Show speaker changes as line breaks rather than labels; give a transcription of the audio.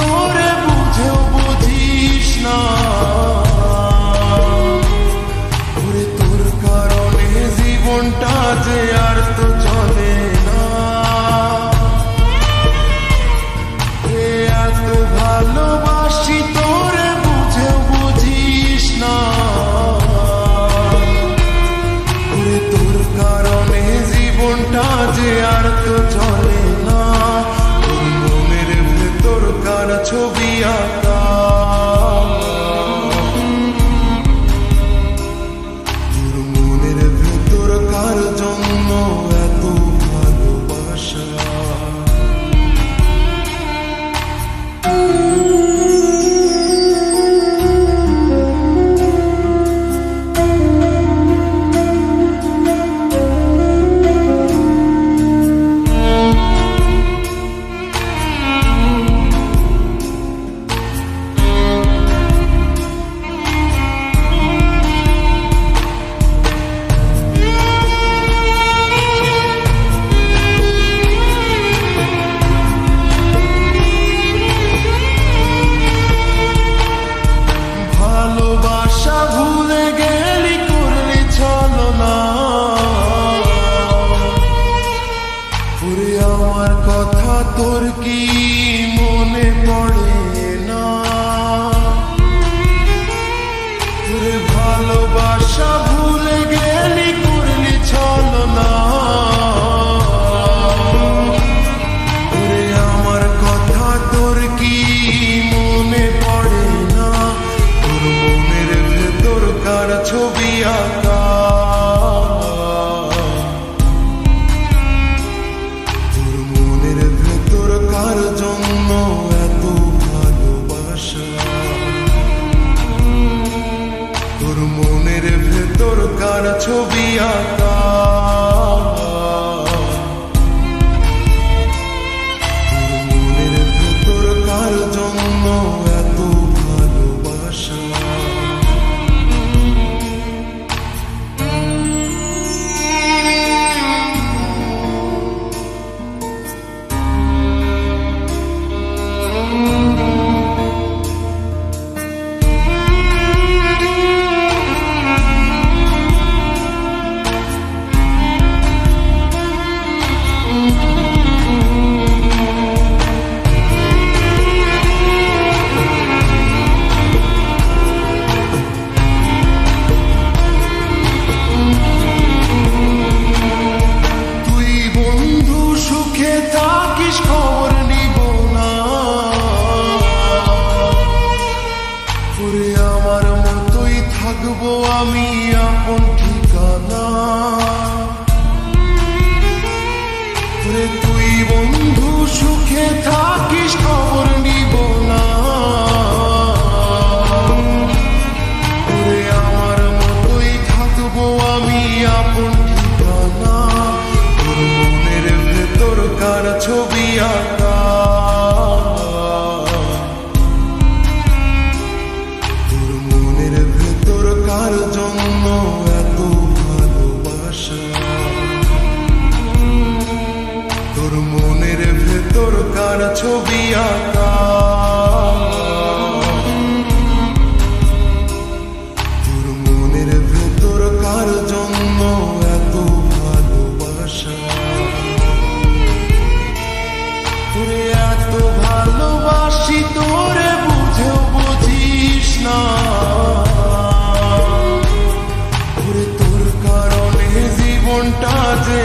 ভালোবাসি তোর কি মনে পড়ে না? ওরে ভালোবাসা ভুলে গেলি, করলি চলো না আমার কথা তোর কি মনে পড়ে না? তোর ছবি আঁকা। to be us. তবু আমি দরকার ছবি আঁকা। এত ভালোবাসি? তোরে বুঝেও বুঝিস না। তোর কারণে জীবনটা যে